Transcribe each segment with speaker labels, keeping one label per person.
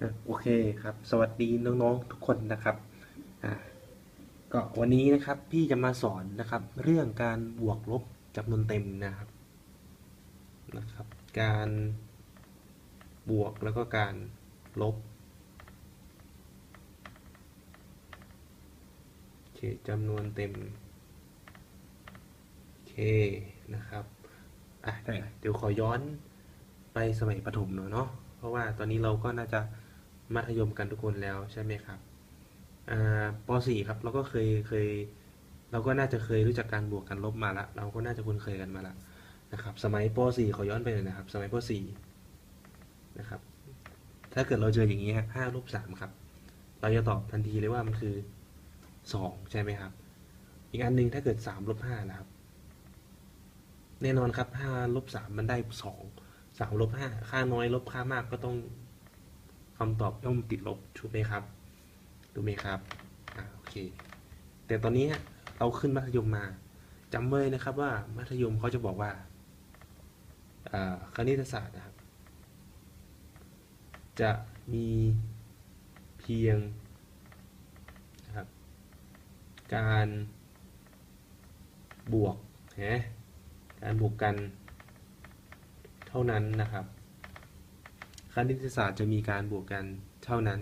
Speaker 1: อะโอเคครับ สวัสดีน้องๆทุกคนนะครับอะก็วันนี้นะครับพี่จะมาสอนนะครับ เรื่องการบวกลบจำนวนเต็มนะครับนะครับ การบวกแล้วก็การลบโอเคจำนวนเต็มโอเคนะครับอะได้เดี๋ยวขอย้อนไปสมัยประถมหน่อยเนาะเพราะว่าตอนนี้เราก็น่าจะ มัธยมกันทุกคนแล้วใช่ไหมครับอ่าป .4 ครับเราก็เคยเคย เราก็น่าจะเคยรู้จักการบวกกันลบมาละเราก็น่าจะคุ้นเคยกันมาละนะครับสมัยป .4 ขอย้อนไปหน่อยนะครับ สมัยป .4 นะครับ ถ้าเกิดเราเจออย่างนี้ห้าลบสามครับ เราจะตอบทันทีเลยว่ามันคือสองใช่ไหมครับ อีกอันหนึ่งถ้าเกิดสามลบห้านะครับ แน่นอนครับห้าลบสามมันได้สองสามลบห้าค่าน้อยลบค่ามากก็ต้อง คำตอบย่อมติดลบถูกไหมครับถูกไหมครับอ่าโอเค แต่ตอนนี้เราขึ้นมัธยมมาจำไว้นะครับว่ามัธยมเขาจะบอกว่าอ่าคณิตศาสตร์นะครับ จะมีเพียงนะครับ การบวกนะการบวกกันเท่านั้นนะครับ คณิตศาสตร์จะมีการบวกกันเท่านั้น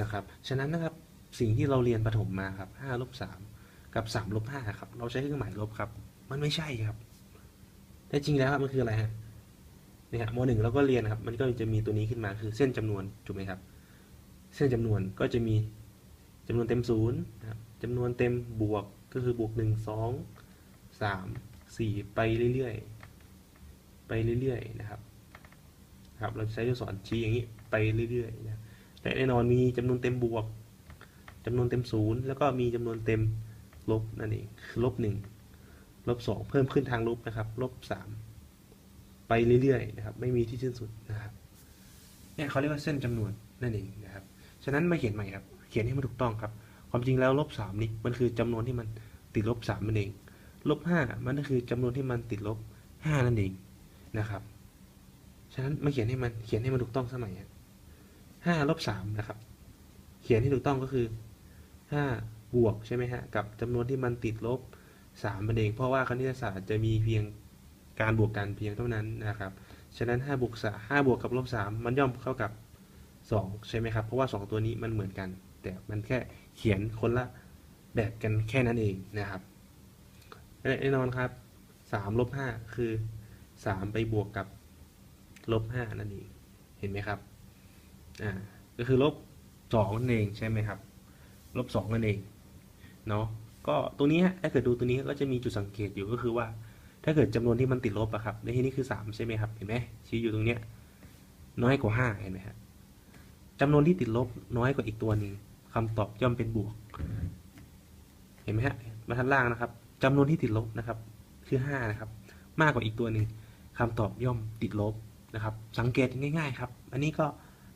Speaker 1: นะครับ ฉะนั้นนะครับสิ่งที่เราเรียนประถมมาครับ5ลบ3กับ3ลบ5ครับ เราใช้เครื่องหมายลบครับ มันไม่ใช่ครับแต่จริงแล้วครับมันคืออะไรฮะเนี่ยฮะมหนึ่งเราก็เรียนครับ มันก็จะมีตัวนี้ขึ้นมาคือเส้นจำนวนถูกไหมครับ เส้นจำนวนก็จะมีจำนวนเต็มศูนย์นะครับจำนวนเต็มบวกก็คือบวกหนึ่งสองสามสี่ไปเรื่อยๆ ไปเรื่อยๆนะครับ ครับ เราใช้ตัวสอนชี้อย่างนี้ไปเรื่อยๆนะแต่แน่นอนมีจำนวนเต็มบวกจำนวนเต็มศูนย์แล้วก็มีจำนวนเต็มลบนั่นเองคือลบหนึ่งลบสองเพิ่มขึ้นทางลบนะครับลบสามไปเรื่อยๆนะครับ ไม่มีที่สิ้นสุดนะครับเนี่ยเขาเรียกว่าเส้นจำนวนนั่นเองนะครับฉะนั้นมาเขียนใหม่ครับ เขียนให้มันถูกต้องครับ ความจริงแล้วลบสามนี่มันคือจำนวนที่มันติดลบสามนั่นเองลบห้ามันก็คือจำนวนที่มันติดลบห้านั่นเองนะครับ ฉะนั้นมาเขียนให้มันเขียนให้มันถูกต้องสมัยห้าลบสามนะครับ เขียนที่ถูกต้องก็คือห้าบวกใช่ไหมฮะกับจำนวนที่มันติดลบสามนั่นเอง เพราะว่าคณิตศาสตร์จะมีเพียงการบวกกันเพียงเท่านั้นนะครับ ฉะนั้น5บวก3 5บวกกับลบ3มันย่อมเข้ากับ 2 ใช่ไหมครับ เพราะว่า 2 ตัวนี้มันเหมือนกัน แต่มันแค่เขียนคนละแบบกันแค่นั้นเองนะครับและแน่นอนครับ3ลบ5คือ 3 ไปบวกกับ ลบ5นั่นเอง เห็นไหมครับ อ่า ก็คือลบ2นั่นเองใช่ไหมครับ ลบ2นั่นเอง เนาะ ก็ตัวนี้ถ้าเกิดดูตัวนี้ก็จะมีจุดสังเกตอยู่ก็คือว่า ถ้าเกิดจำนวนที่มันติดลบอะครับในที่นี้คือ3ใช่ไหมครับ เห็นไหมชี้อยู่ตรงเนี้ย น้อยกว่า5เห็นไหมครับจำนวนที่ติดลบน้อยกว่าอีกตัวหนึ่งคำตอบย่อมเป็นบวก เห็นไหมฮะบรรทัดล่างนะครับจำนวนที่ติดลบนะครับ คือ5นะครับ มากกว่าอีกตัวหนึ่งคำตอบย่อมติดลบ นะครับ สังเกตง่าย ๆ ครับ อันนี้ก็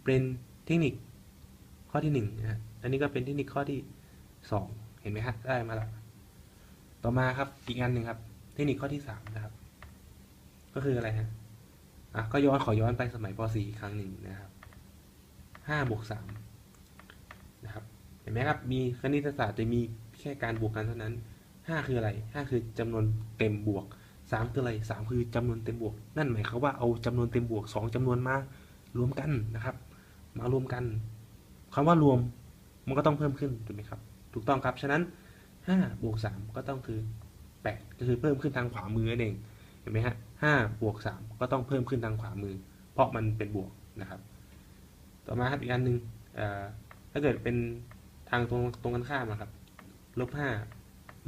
Speaker 1: เป็นเทคนิคข้อที่1นะอันนี้ก็เป็นเทคนิคข้อที่ 2 เห็นไหมฮะได้มาแล้วต่อมาครับอีกอันหนึ่งครับ เทคนิคข้อที่สามนะครับ ก็คืออะไรฮะอะก็ย้อนขอย้อนไปสมัยป .4 อีกครั้งหนึ่งนะครับห้าบวกสามนะครับเห็นไหมครับ มีคณิตศาสตร์จะมีแค่การบวกกันเท่านั้นห้าคืออะไรห้าคือจำนวนเต็มบวก สามคืออะไรสามคือจำนวนเต็มบวก นั่นหมายความว่าเอาจำนวนเต็มบวกสองจำนวนมารวมกันนะครับ มารวมกันคำว่ารวมมันก็ต้องเพิ่มขึ้นถูกไหมครับ ถูกต้องครับ ฉะนั้นห้าบวกสามก็ต้องคือแปดก็คือเพิ่มขึ้นทางขวามือนั่นเอง เห็นไหมฮะห้าบวกสามก็ต้องเพิ่มขึ้นทางขวามือ เพราะมันเป็นบวกนะครับ ต่อมาครับอีกอันหนึ่งถ้าเกิดเป็นทางตรงตรงกันข้ามนะครับลบห้า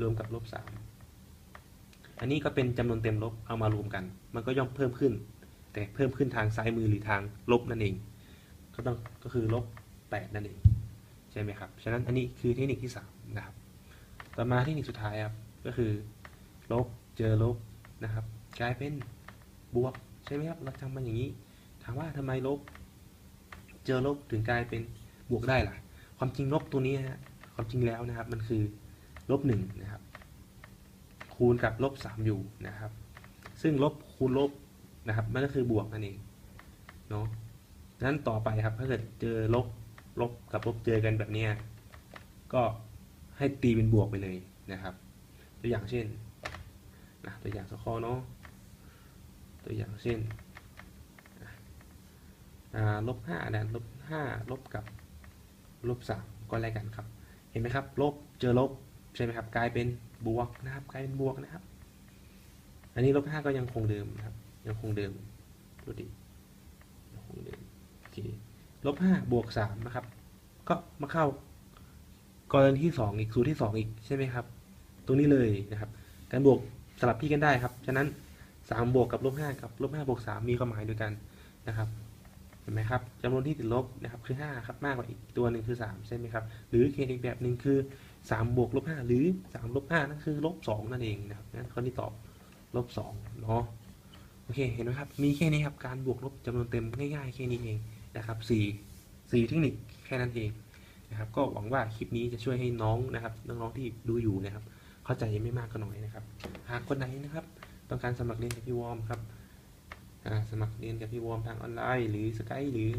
Speaker 1: รวมกับลบสาม อันนี้ก็เป็นจำนวนเต็มลบเอามารวมกัน มันก็ย่อมเพิ่มขึ้น แต่เพิ่มขึ้นทางซ้ายมือหรือทางลบนั่นเอง ก็ต้องก็คือลบแปดนั่นเองใช่ไหมครับ ฉะนั้นอันนี้คือเทคนิคที่สามนะครับ ต่อมาเทคนิคสุดท้ายครับ ก็คือ ลบเจอลบนะครับ กลายเป็นบวกใช่ไหมครับ เราทำมันอย่างนี้ ถามว่าทำไมลบ เจอลบถึงกลายเป็นบวกได้ล่ะ ความจริงลบตัวนี้ฮะ ความจริงแล้วนะครับ มันคือลบหนึ่งนะครับ คูณกับลบสามอยู่นะครับ ซึ่งลบคูณลบนะครับมันก็คือบวกนั่นเองเนาะนั้นต่อไปครับถ้าเกิดเจอลบลบกับลบเจอกันแบบนี้ก็ให้ตีเป็นบวกไปเลยนะครับตัวอย่างเช่นนะตัวอย่างสักข้อเนาะตัวอย่างเช่นลบห้านะลบห้าลบกับลบสามก็แลกกันครับ เห็นไหมครับ ลบเจอลบ ใช่ไหมครับ กลายเป็นบวกนะครับ กลายเป็นบวกนะครับ อันนี้ลบห้าก็ยังคงเดิมครับ ยังคงเดิมดูดิยังคงเดิมโอเคลบห้าบวกสามนะครับ ก็มาเข้ากรณีที่สองอีกสูตรที่สองอีกใช่ไหมครับ ตรงนี้เลยนะครับ การบวกสลับที่กันได้ครับฉะนั้นสามบวกกับลบห้ากับลบห้าบวกสามมีความหมายเดียวกันนะครับเห็นไหมครับจำนวนที่ติดลบนะครับคือห้าครับมากกว่าอีกตัวหนึ่งคือสามใช่ไหมครับ หรือเคสอีกแบบหนึ่งคือ สามบวกลบห้าหรือสามลบห้านั่นคือลบสองนั่นเองนะครับนั่นข้อที่ตอบลบสองเนาะโอเคเห็นไหมครับมีแค่นี้ครับการบวกลบจำนวนเต็มง่ายๆแค่นี้เองนะครับสี่สี่เทคนิคแค่นั้นเองนะครับก็หวังว่าคลิปนี้จะช่วยให้น้องนะครับน้องๆที่ดูอยู่นะครับ เข้าใจไม่มากก็น้อยนะครับ หากคนไหนนะครับ ต้องการสมัครเรียนกับพี่วอร์มครับสมัครเรียนกับพี่วอร์มทางออนไลน์ หรือสกายหรือ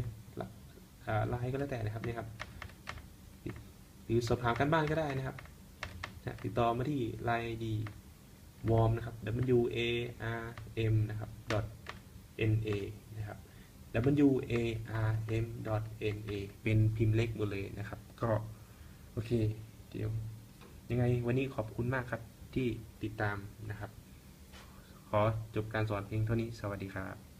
Speaker 1: ไลน์ก็แล้วแต่นะครับนี่ครับ หรือสอบถามกันบ้านก็ได้นะครับนะติดต่อมาที่ line ID warm นะครับ w a r m นะครับ dot n a นะครับ w a r m dot n a เป็นพิมพ์เล็กหมดเลยนะครับ ก็โอเค เดี๋ยว ยังไงวันนี้ขอบคุณมากครับที่ติดตามนะครับ ขอจบการสอนเพียงเท่านี้สวัสดีครับ